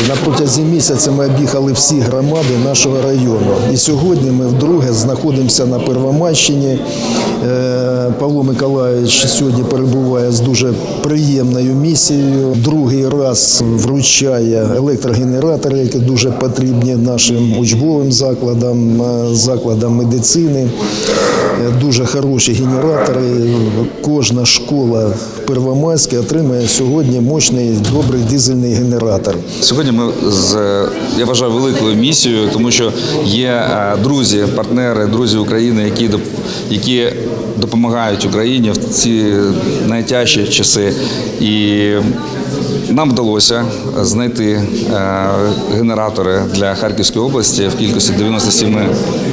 На протязі місяця ми об'їхали всі громади нашого району. І сьогодні ми вдруге знаходимося на Первомайщині. Е, Павло Миколаївич сьогодні перебуває з дуже приємною місією. Другий раз вручає електрогенератори, які дуже потрібні нашим учбовим закладам, е, закладам медицини. Е, Дуже хороші генератори. Кожна школа в Первомайській отримує сьогодні мощний добрий дизельний генератор. Сьогодні ми з я вважаю великою місією, тому що є е, друзі, партнери, друзі України, які які допомагають Україні в ці найтяжчі часи. І нам вдалося знайти е, генератори для Харківської області в кількості 97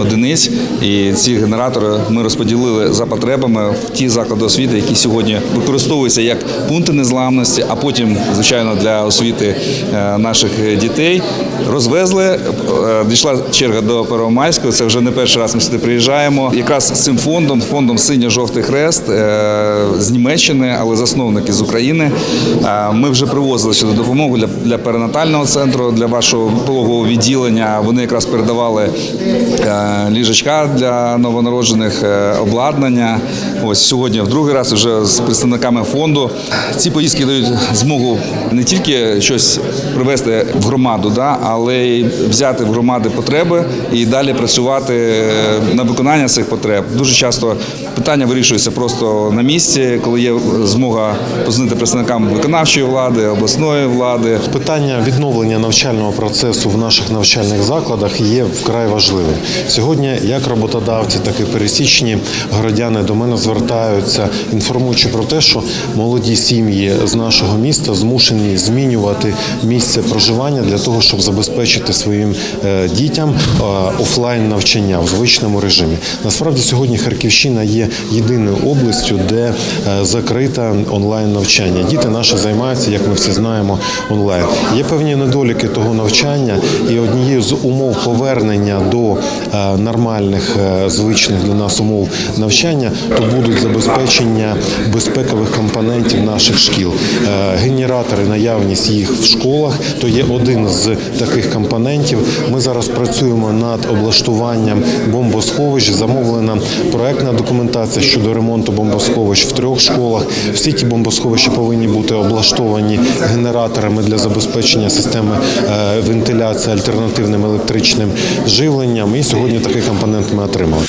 одиниць. І ці генератори ми розподілили за потребами в ті заклади освіти, які сьогодні використовуються як пункти незламності, а потім, звичайно, для освіти е, наших дітей. Розвезли, е, дійшла черга до Первомайського. Це вже не перший раз ми сюди приїжджаємо. Якраз з цим фондом, фондом Синьо-жовтий хрест е, з Німеччини, але засновники з України. Е, Ми вже привозили сюди допомогу для, для перинатального центру, для вашого пологового відділення. Вони якраз передавали е, ліжечка для новонароджених, е, обладнання. Ось сьогодні в другий раз вже з представниками фонду. Ці поїздки дають змогу не тільки щось привезти в громаду, да, але й взяти в громади потреби і далі працювати е, на виконання цих потреб. Дуже часто питання вирішуються просто на місці, коли є змога позвонити представникам виконавчої влади, обласної влади. Питання відновлення навчального процесу в наших навчальних закладах є вкрай важливим. Сьогодні як роботодавці, так і пересічні городяни до мене звертаються, інформуючи про те, що молоді сім'ї з нашого міста змушені змінювати місце проживання для того, щоб забезпечити своїм е, дітям е, офлайн навчання в звичному режимі. Насправді сьогодні Харківщина є єдиною областю, де е, закрита онлайн навчання. Діти наші займаються, як ми всі знаємо, онлайн. Є певні недоліки того навчання, і однією з умов повернення до нормальних звичних для нас умов навчання то будуть забезпечення безпекових компонентів наших шкіл. Генератори, наявність їх в школах, то є один з таких компонентів. Ми зараз працюємо над облаштуванням бомбосховищ. Замовлена проектна документація щодо ремонту бомбосховищ в трьох школах. Всі ті бомбосховища повинні бути облаштовані генераторами для забезпечення системи е, вентиляції альтернативним електричним живленням. І сьогодні такий компонент ми отримали.